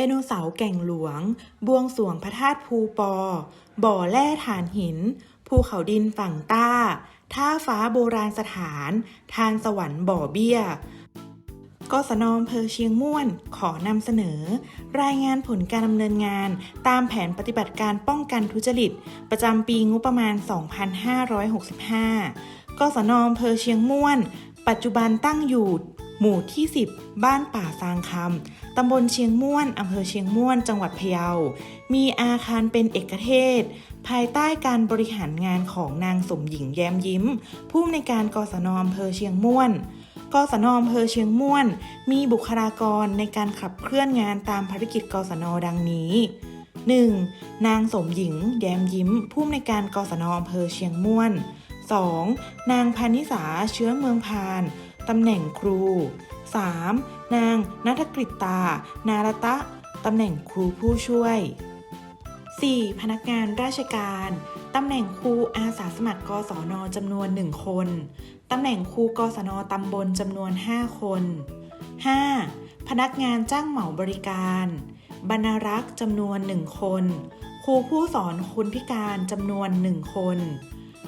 ดโนเสาร์แก่งหลวง บวงสวงพระธาตุภูปอ บ่อแร่ถ่านหิน ภูเขาดินฝั่งต้า ท่าฟ้าโบราณสถาน ทานสวรรค์บ่อเบี้ยกศนอำเภอเชียงม่วนขอนำเสนอ รายงานผลการดำเนินงาน ตามแผนปฏิบัติการป้องกันทุจริต ประจำปีงบประมาณ 2565กศนอำเภอเชียงม่วน ปัจจุบันตั้งอยู่ หมู่ที่ 10 บ้านป่าซางคำ ตำบลเชียงม่วน อำเภอเชียงม่วน จังหวัดพะเยา มีอาคารเป็นเอกเทศ ภายใต้การบริหารงานของนางสมหญิงแย้มยิ้ม ผู้อำนวยการกศนอำเภอเชียงม่วนกศนอำเภอเชียงม่วน มีบุคลากรในการขับเคลื่อนงานตามภารกิจกศนดังนี้ 1. นางสมหญิง แย้มยิ้ม ผู้อำนวยการกศนอำเภอเชียงม่วน 2. นางพานิสาเชื้อเมืองพาน ตำแหน่งครู 3. นางนัทกฤตตา นารตะ ตำแหน่งครูผู้ช่วย 4. พนักงานราชการ ตำแหน่งครูอาสาสมัครกศนจำนวน 1 คน ตำแหน่งครูกศนตำบลจำนวน 5 คน 5. พนักงานจ้างเหมาบริการ บรรรักษ์จำนวน 1 คน ครูผู้สอนคนพิการจำนวน 1 คน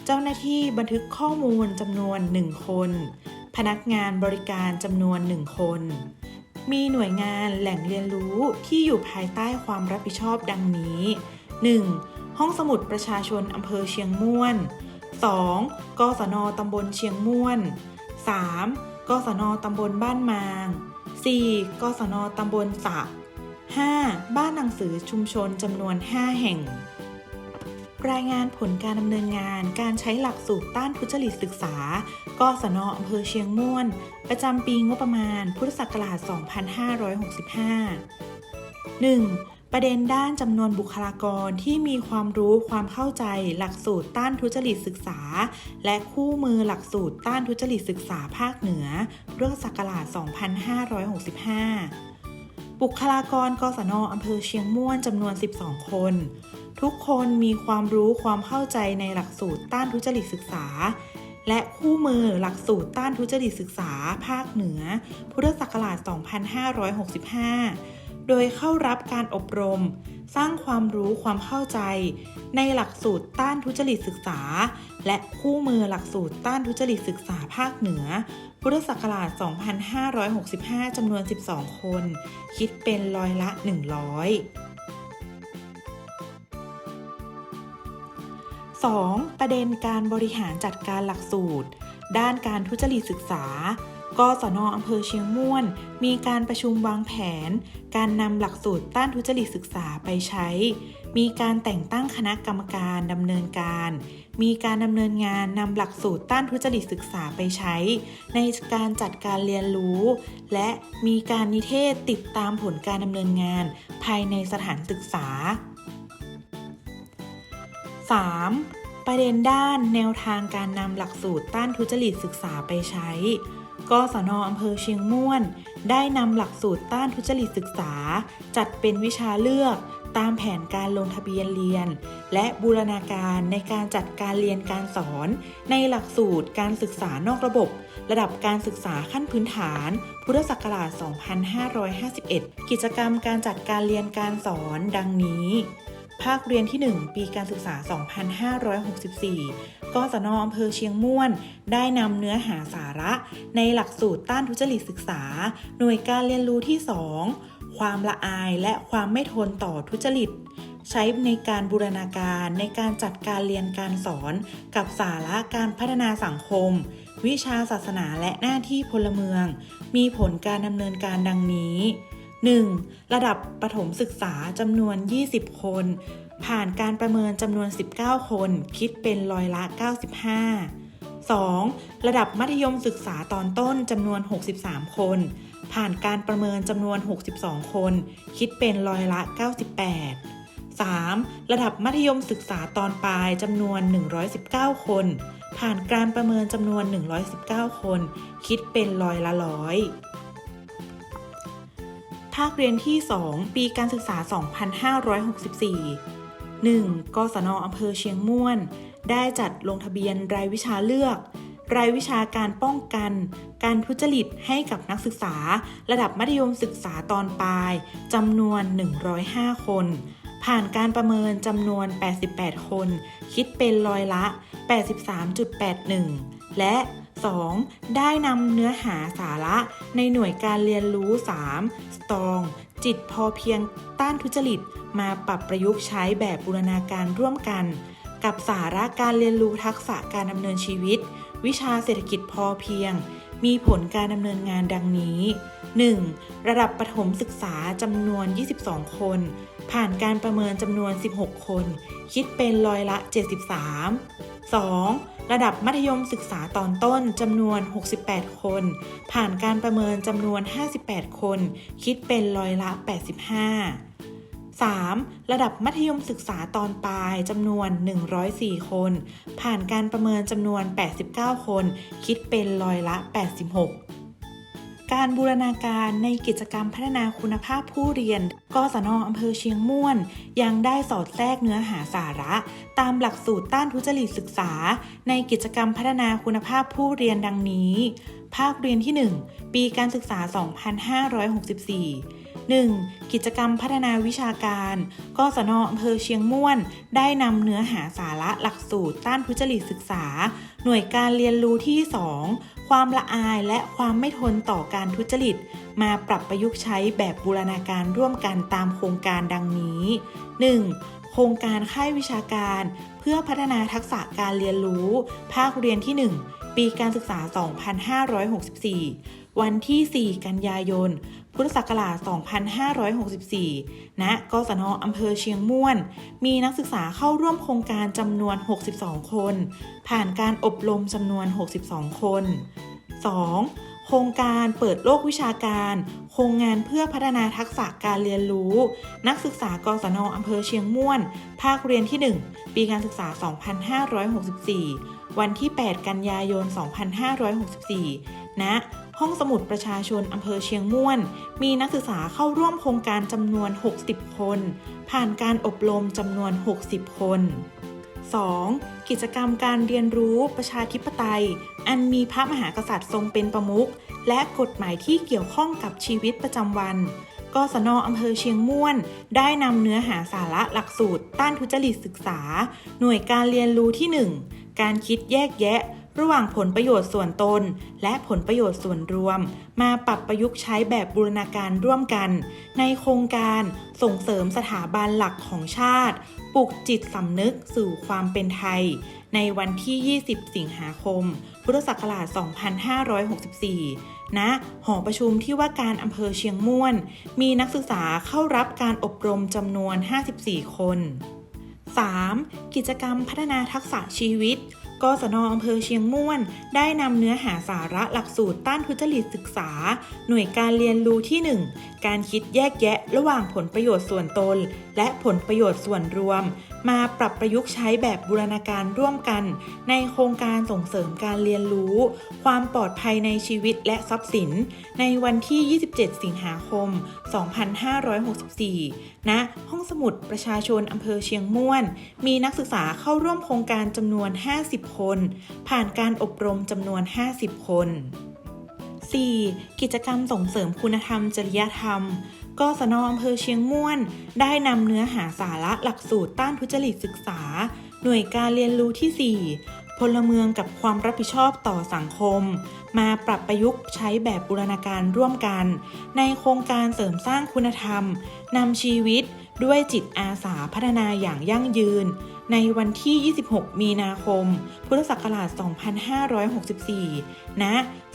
เจ้าหน้าที่บันทึกข้อมูลจำนวน 1 คน พนักงานบริการจำนวน1คน มีหน่วยงานแหล่งเรียนรู้ที่อยู่ภายใต้ความรับผิดชอบดังนี้ 1. ห้องสมุดประชาชนอำเภอเชียงม่วน 2. กศนตำบลเชียงม่วน 3. กศนตำบลบ้านมาง 4. กศนตำบลสะ 5. บ้านหนังสือชุมชนจำนวน 5 แห่ง รายงานผลการดำเนินงานการใช้หลักสูตรต้านทุจริตศึกษา กศนอำเภอเชียงม่วน ประจำปีงบประมาณ พุทธศักราช 2565 1. ประเด็นด้านจำนวนบุคลากรที่มีความรู้ความเข้าใจหลักสูตรต้านทุจริตศึกษา และคู่มือหลักสูตรต้านทุจริตศึกษาภาคเหนือพุทธศักราช 2565 บุคลากรกศนอำเภอเชียงม่วนจำนวน 12 คน ทุกคนมีความรู้ความเข้าใจในหลักสูตรต้านทุจริตศึกษา และคู่มือหลักสูตรต้านทุจริตศึกษา ภาคเหนือ พุทธศักราช 2565 โดยเข้ารับการอบรม สร้างความรู้ความเข้าใจ ในหลักสูตรต้านทุจริตศึกษา และคู่มือหลักสูตรต้านทุจริตศึกษาภาคเหนือ พุทธศักราช 2565 จำนวน 12 คน คิดเป็นร้อยละ 100 2. ประเด็นการบริหารจัดการหลักสูตร ด้านการทุจริตศึกษา กศนอำเภอเชียงม่วน มีการประชุมวางแผน การนำหลักสูตรต้านทุจริตศึกษาไปใช้ มีการแต่งตั้งคณะกรรมการดำเนินการ มีการดำเนินงานนำหลักสูตรต้านทุจริตศึกษาไปใช้ ในการจัดการเรียนรู้ และมีการนิเทศติดตามผลการดำเนินงาน ภายในสถานศึกษา 3. ประเด็นด้านแนวทางการนำหลักสูตรต้านทุจริตศึกษาไปใช้ กศนอำเภอเชียงม่วน ได้นำหลักสูตรต้านทุจริตศึกษา จัดเป็นวิชาเลือกตามแผนการลงทะเบียนเรียน และบูรณาการในการจัดการเรียนการสอน ในหลักสูตรการศึกษานอกระบบ ระดับการศึกษาขั้นพื้นฐาน พุทธศักราช 2551 กิจกรรมการจัดการเรียนการสอนดังนี้ ภาคเรียนที่ 1 ปีการศึกษา 2564 กศนอำเภอเชียงม่วน ได้นำเนื้อหาสาระ ในหลักสูตรต้านทุจริตศึกษา หน่วยการเรียนรู้ที่ 2 ความละอายและความไม่ทนต่อทุจริต ใช้ในการบูรณาการในการจัดการเรียนการสอน กับสาระการพัฒนาสังคม วิชาศาสนาและหน้าที่พลเมือง มีผลการดำเนินการดังนี้ 1. ระดับประถมศึกษาจำนวน 20 คน ผ่านการประเมินจำนวน 19 คน คิดเป็นร้อยละ 95 2. ระดับมัธยมศึกษาตอนต้นจำนวน 63 คน ผ่านการประเมินจำนวน 62 คน คิดเป็นร้อยละ 98 3. ระดับมัธยมศึกษาตอนปลายจำนวน 119 คน ผ่านการประเมินจำนวน 119 คน คิดเป็นร้อยละร้อย ภาคเรียนที่ 2 ปีการศึกษา 2564 1. กศนอำเภอเชียงม่วน ได้จัดลงทะเบียนรายวิชาเลือก รายวิชาการป้องกัน การทุจริตให้กับนักศึกษา ระดับมัธยมศึกษาตอนปลายจำนวน 105 คน ผ่านการประเมินจำนวน 88 คน คิดเป็นร้อยละ 83.81 และ 2. ได้นำเนื้อหาสาระในหน่วยการเรียนรู้ 3. สตอง จิตพอเพียงต้านทุจริต มาปรับประยุกต์ใช้แบบบูรณาการร่วมกัน กับสาระการเรียนรู้ทักษะการดำเนินชีวิต วิชาเศรษฐกิจพอเพียง มีผลการดำเนินงานดังนี้ 1. ระดับประถมศึกษาจำนวน 22 คน ผ่านการประเมินจำนวน 16 คน คิดเป็นร้อยละ 73 2. ระดับมัธยมศึกษาตอนต้นจำนวน 68 คน ผ่านการประเมินจำนวน 58 คน คิดเป็นร้อยละ 85 3. ระดับมัธยมศึกษาตอนปลายจำนวน 104 คน ผ่านการประเมินจำนวน 89 คน คิดเป็นร้อยละ 86 การบูรณาการในกิจกรรมพัฒนาคุณภาพผู้เรียน กศนอำเภอเชียงม่วน ยังได้สอดแทรกเนื้อหาสาระ ตามหลักสูตรต้านทุจริตศึกษา ในกิจกรรมพัฒนาคุณภาพผู้เรียนดังนี้ ภาคเรียนที่ 1 ปีการศึกษา 2564 1. กิจกรรมพัฒนาวิชาการ กศนอำเภอเชียงม่วน ได้นำเนื้อหาสาระหลักสูตรต้านทุจริตศึกษา หน่วยการเรียนรู้ที่ 2 ความละอายและความไม่ทนต่อการทุจริต มาปรับประยุกต์ใช้แบบบูรณาการร่วมกันตามโครงการดังนี้ 1. โครงการค่ายวิชาการ เพื่อพัฒนาทักษะการเรียนรู้ ภาคเรียนที่ 1 ปีการศึกษา 2564 วันที่ 4 กันยายน พุทธศักราช 2564 ณ กศนอำเภอเชียงม่วน มีนักศึกษาเข้าร่วมโครงการจำนวน 62 คน ผ่านการอบรมจำนวน 62 คน 2. โครงการเปิดโลกวิชาการ โครงงานเพื่อพัฒนาทักษะการเรียนรู้ นักศึกษากศนอำเภอเชียงม่วน ภาคเรียนที่ 1 ปีการศึกษา 2564 วันที่ 8 กันยายน 2564 ณ ห้องสมุดประชาชนอำเภอเชียงม่วน มีนักศึกษาเข้าร่วมโครงการจำนวน 60 คน ผ่านการอบรมจำนวน 60 คน 2. กิจกรรมการเรียนรู้ประชาธิปไตย อันมีพระมหากษัตริย์ทรงเป็นประมุขและกฎหมายที่เกี่ยวข้องกับชีวิตประจำวันกศนอำเภอเชียงม่วน ได้นำเนื้อหาสาระหลักสูตร ต้านทุจริตศึกษา หน่วยการเรียนรู้ที่ 1 การคิดแยกแยะ ระหว่างผลประโยชน์ส่วนตน และผลประโยชน์ส่วนรวม มาปรับประยุกต์ใช้แบบบูรณาการร่วมกัน ในโครงการส่งเสริมสถาบันหลักของชาติ ปลุกจิตสำนึกสู่ความเป็นไทย ในวันที่ 20 สิงหาคม พุทธศักราช 2564 ณ หอประชุมที่ว่าการอำเภอเชียงม่วน มีนักศึกษาเข้ารับการอบรมจำนวน 54 คน 3. กิจกรรมพัฒนาทักษะชีวิต กศนอำเภอเชียงม่วน ได้นำเนื้อหาสาระหลักสูตรต้านทุจริตศึกษา หน่วยการเรียนรู้ที่ 1 การคิดแยกแยะระหว่างผลประโยชน์ส่วนตน และผลประโยชน์ส่วนรวม มาปรับประยุกต์ใช้แบบบูรณาการร่วมกัน ในโครงการส่งเสริมการเรียนรู้ ความปลอดภัยในชีวิตและทรัพย์สิน ในวันที่ 27 สิงหาคม 2564 ณ ห้องสมุดประชาชนอำเภอเชียงม่วน มีนักศึกษาเข้าร่วมโครงการจำนวน 50 คน ผ่านการอบรมจำนวน 50 คน 4. กิจกรรมส่งเสริมคุณธรรมจริยธรรม กศนอำเภอเชียงม่วน ได้นำเนื้อหาสาระหลักสูตรต้านทุจริตศึกษา หน่วยการเรียนรู้ที่ 4 พลเมืองกับความรับผิดชอบต่อสังคม มาปรับประยุกต์ใช้แบบบูรณาการร่วมกัน ในโครงการเสริมสร้างคุณธรรมนำชีวิตด้วยจิตอาสาพัฒนาอย่างยั่งยืน ในวันที่ 26 มีนาคม พุทธศักราช 2564 ณ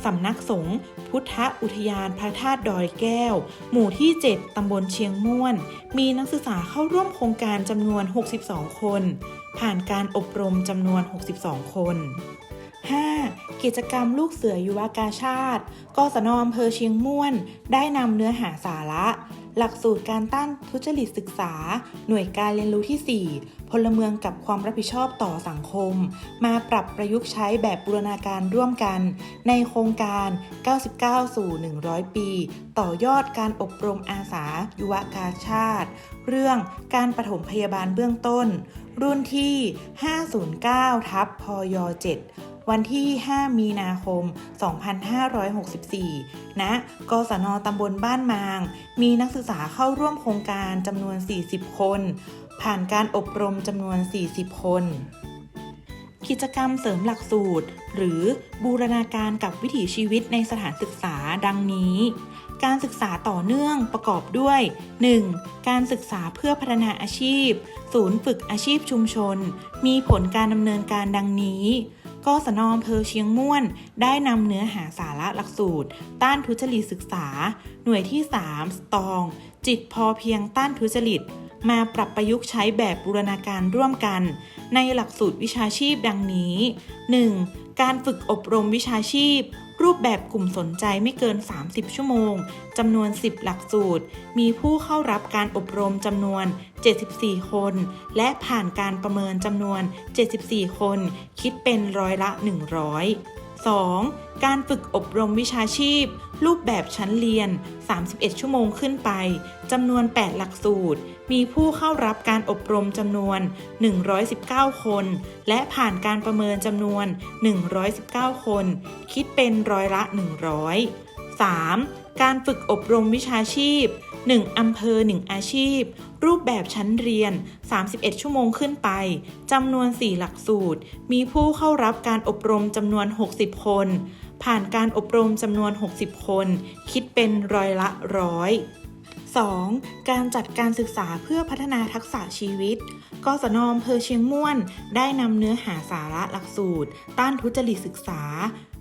สำนักสงฆ์พุทธอุทยานพระธาตุดอยแก้ว หมู่ที่ 7 ตำบลเชียงม่วน มีนักศึกษาเข้าร่วมโครงการจำนวน 62 คน ผ่านการอบรมจำนวน 62 คน 5. กิจกรรมลูกเสือยุวกาชาติ กศนอำเภอเชียงม่วน ได้นำเนื้อหาสาระ หลักสูตรการต้านทุจริตศึกษา หน่วยการเรียนรู้ที่ 4 พลเมืองกับความรับผิดชอบต่อสังคม มาปรับประยุกต์ใช้แบบบูรณาการร่วมกัน ในโครงการ 99 สู่ 100 ปี ต่อยอดการอบรมอาสา ยุวกาชาติ เรื่องการปฐมพยาบาลเบื้องต้น รุ่นที่ 509 ทับพย 7 วันที่ 5 มีนาคม 2564ณกศนตำบลบ้านมาง มีนักศึกษาเข้าร่วมโครงการจำนวน 40 คน ผ่านการอบรมจำนวน 40 คนกิจกรรมเสริมหลักสูตร หรือบูรณาการกับวิถีชีวิตในสถานศึกษาดังนี้ การศึกษาต่อเนื่องประกอบด้วย 1. การศึกษาเพื่อพัฒนาอาชีพ ศูนย์ฝึกอาชีพชุมชน มีผลการดำเนินการดังนี้ กศนอำเภอเชียงม่วน ได้นำเนื้อหาสาระหลักสูตร ต้านทุจริตศึกษา หน่วยที่ 3 สตอง จิตพอเพียงต้านทุจริต มาปรับประยุกต์ใช้แบบบูรณาการร่วมกัน ในหลักสูตรวิชาชีพดังนี้ 1. การฝึกอบรมวิชาชีพ รูปแบบกลุ่มสนใจไม่เกิน 30 ชั่วโมงจำนวน 10 หลักสูตร มีผู้เข้ารับการอบรมจำนวน 74 คน และผ่านการประเมินจำนวน 74 คน คิดเป็นร้อยละ 100 2. การฝึกอบรมวิชาชีพ รูปแบบชั้นเรียน 31 ชั่วโมงขึ้นไป จำนวน 8 หลักสูตร มีผู้เข้ารับการอบรมจำนวน 119 คน และผ่านการประเมินจำนวน 119 คน คิดเป็นร้อยละ 100 3. การฝึกอบรมวิชาชีพ 1 อำเภอ 1 อาชีพ รูปแบบชั้นเรียน 31 ชั่วโมงขึ้นไป จำนวน 4 หลักสูตร มีผู้เข้ารับการอบรมจำนวน 60 คน ผ่านการอบรมจำนวน 60 คน คิดเป็นร้อยละร้อย 2. การจัดการศึกษาเพื่อพัฒนาทักษะชีวิต กศนอำเภอเชียงม่วน ได้นำเนื้อหาสาระหลักสูตร ต้านทุจริตศึกษา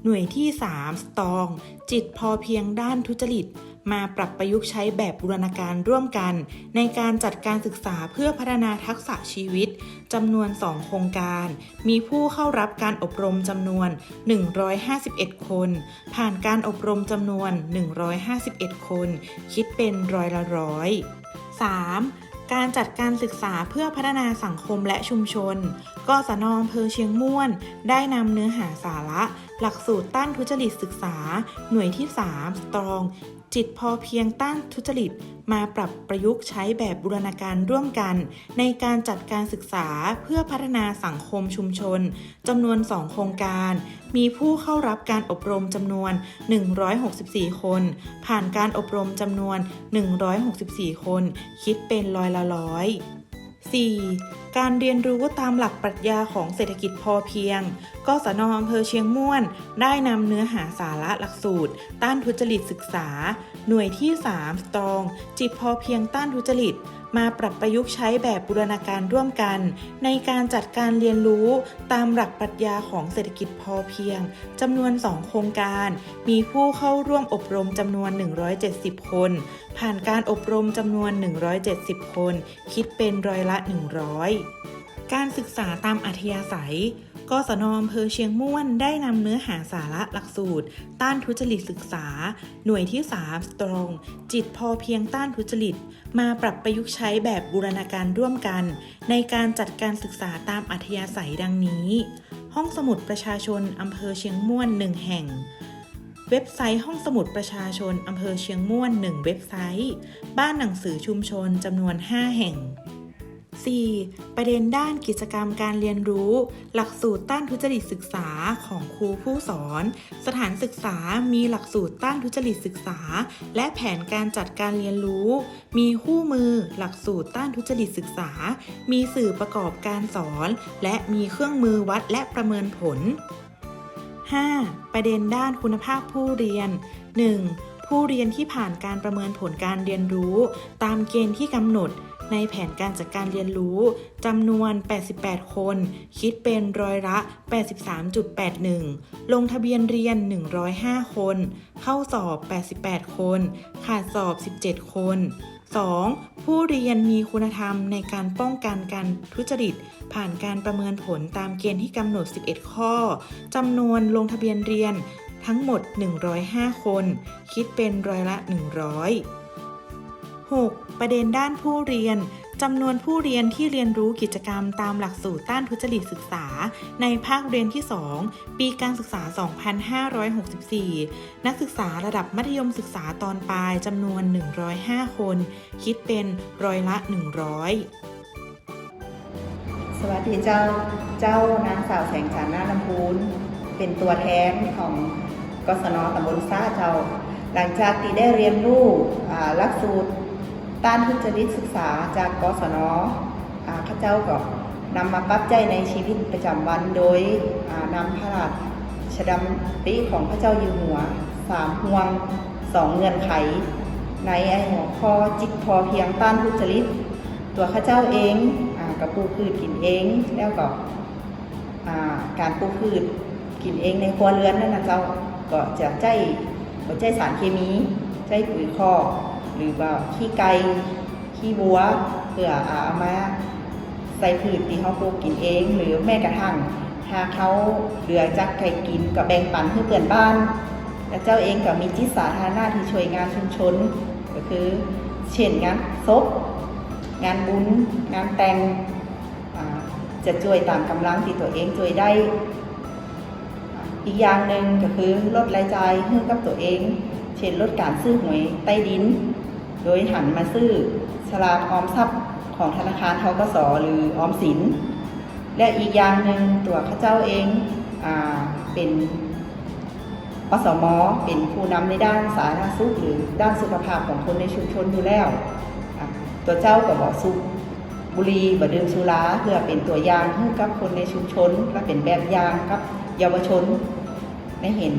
หน่วยที่ 3 สตอง จิตพอเพียงด้านทุจริต มาปรับประยุกต์ใช้แบบบูรณาการร่วมกัน ในการจัดการศึกษาเพื่อพัฒนาทักษะชีวิตจำนวน 2 โครงการ มีผู้เข้ารับการอบรมจำนวน 151 คน ผ่านการอบรมจำนวน 151 คน คิดเป็นร้อยละร้อย 3. การจัดการศึกษาเพื่อพัฒนาสังคมและชุมชนกศนอำเภอเชียงม่วน ได้นำเนื้อหาสาระ หลักสูตรต้านทุจริตศึกษา หน่วยที่ 3 สตรอง จิตพอเพียงต้านทุจริต มาปรับประยุกต์ใช้แบบบูรณาการร่วมกัน ในการจัดการศึกษาเพื่อพัฒนาสังคมชุมชนจำนวน 2 โครงการ มีผู้เข้ารับการอบรมจำนวน 164 คน ผ่านการอบรมจำนวน 164 คน คิดเป็นร้อยละร้อย 4. การเรียนรู้ตามหลักปรัชญาของเศรษฐกิจพอเพียง กศนอำเภอเชียงม่วน ได้นำเนื้อหาสาระหลักสูตร ต้านทุจริตศึกษา หน่วยที่ 3 สตรอง จิตพอเพียงต้านทุจริต มาปรับประยุกต์ใช้แบบบูรณาการร่วมกัน ในการจัดการเรียนรู้ตามหลักปรัชญาของเศรษฐกิจพอเพียงจำนวน 2 โครงการ มีผู้เข้าร่วมอบรมจำนวน 170 คน ผ่านการอบรมจำนวน 170 คน คิดเป็นร้อยละ 100 การศึกษาตามอัธยาศัย กศนอำเภอเชียงม่วนได้นำเนื้อหาสาระหลักสูตร ต้านทุจริตศึกษา หน่วยที่3สตรองจิตพอเพียงต้านทุจริต มาปรับประยุกต์ใช้แบบบูรณาการร่วมกัน ในการจัดการศึกษาตามอัธยาศัยดังนี้ ห้องสมุดประชาชนอำเภอเชียงม่วน1แห่งเว็บไซต์ห้องสมุดประชาชนอำเภอเชียงม่วน 1 เว็บไซต์ บ้านหนังสือชุมชนจำนวน 5 แห่ง 4. ประเด็นด้านกิจกรรมการเรียนรู้ หลักสูตรต้านทุจริตศึกษาของครูผู้สอน สถานศึกษามีหลักสูตรต้านทุจริตศึกษา และแผนการจัดการเรียนรู้ มีคู่มือ หลักสูตรต้านทุจริตศึกษา มีสื่อประกอบการสอน และมีเครื่องมือวัดและประเมินผล 5. ประเด็นด้านคุณภาพผู้เรียน 1. ผู้เรียนที่ผ่านการประเมินผลการเรียนรู้ ตามเกณฑ์ที่กำหนด ในแผนการจัดการเรียนรู้จำนวน 88 คน คิดเป็นร้อยละ 83.81 ลงทะเบียนเรียน 105 คน เข้าสอบ 88 คน ขาดสอบ 17 คน 2. ผู้เรียนมีคุณธรรมในการป้องกันการทุจริต ผ่านการประเมินผลตามเกณฑ์ที่กำหนด 11 ข้อ จำนวนลงทะเบียนเรียนทั้งหมด 105 คน คิดเป็นร้อยละ 100 6. ประเด็นด้านผู้เรียนจำนวนผู้เรียนที่เรียนรู้กิจกรรมตามหลักสูตรต้านทุจริตศึกษา ในภาคเรียนที่ 2 ปีการศึกษา 2564 นักศึกษาระดับมัธยมศึกษาตอนปลายจำนวน 105 คน คิดเป็นร้อยละ 100 สวัสดีเจ้า เจ้านางสาวแสงจันทร์นาลำพูน เป็นตัวแทนของกศนตำบลซ่าเจ้า หลังจากที่ได้เรียนรู้หลักสูตร ต้านทุจริตศึกษาจากกศนอข้าเจ้าก็นำมาปรับใจในชีวิตประจำวันโดยนำพระราชดำริของพระเจ้าอยู่หัวสามห่วงสองเงื่อนไข ในไอหัวข้อจิตพอเพียงต้านทุจริต ตัวข้าเจ้าเองอกับปูพืชกินเองแล้วก็อ่าการปลูกพืชกินเองในครัวเรือนนั่นนะเจ้าก็จะใจบ่ใจสารเคมีใจปุ๋ยคอก หรือว่าขี้ไก่ขี้วัวเพื่ออาเอามาใส่พืชที่เขาปลูกกินเอง หรือแม้กระทั่งถ้าเขาเหลือจากไก่กินก็แบ่งปันให้เพื่อนบ้าน และเจ้าเองก็มีจิตสาธารณะที่ช่วยงานชุมชน ก็คือเช่นงานศพงานบุญงานแต่งจะช่วยตามกำลังที่ตัวเองช่วยได้ อีกอย่างหนึ่งก็คือลดรายจ่ายให้กับตัวเอง เช่นลดการซื้อหวยใต้ดิน โดยหันมาซื้อสลากออมทรัพย์ของธนาคารทกสหรือออมสิน และอีกอย่างหนึ่งตัวข้าเจ้าเองอเป็นอสมเป็นผู้นำในด้านสาธารณสุขหรือด้านสุขภาพของคนในชุมชนอยู่แล้ว ตัวเจ้าก็บอกสุขบุรีบดื่มสุราเพื่อเป็นตัวอย่างให้กับคนในชุมชน และเป็นแบบอย่างกับเยาวชนได้เห็น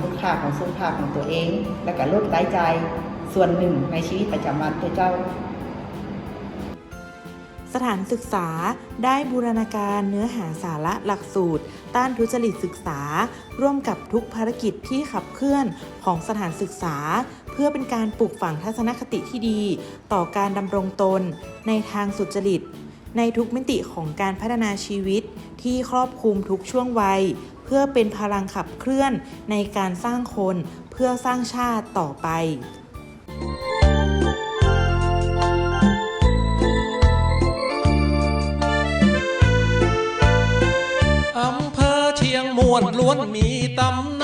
คุณค่าของสุขภาพของตัวเอง และก็ลดรายจ่าย ส่วนหนึ่งในชีวิตประจำวันตัวเจ้า สถานศึกษาได้บูรณาการเนื้อหาสาระหลักสูตร ต้านทุจริตศึกษา ร่วมกับทุกภารกิจที่ขับเคลื่อนของสถานศึกษา เพื่อเป็นการปลูกฝังทัศนคติที่ดี ต่อการดำรงตน ในทางสุจริต ในทุกมิติของการพัฒนาชีวิตที่ครอบคลุมทุกช่วงวัย เพื่อเป็นพลังขับเคลื่อนในการสร้างคน เพื่อสร้างชาติต่อไป วนล้วนมีตำ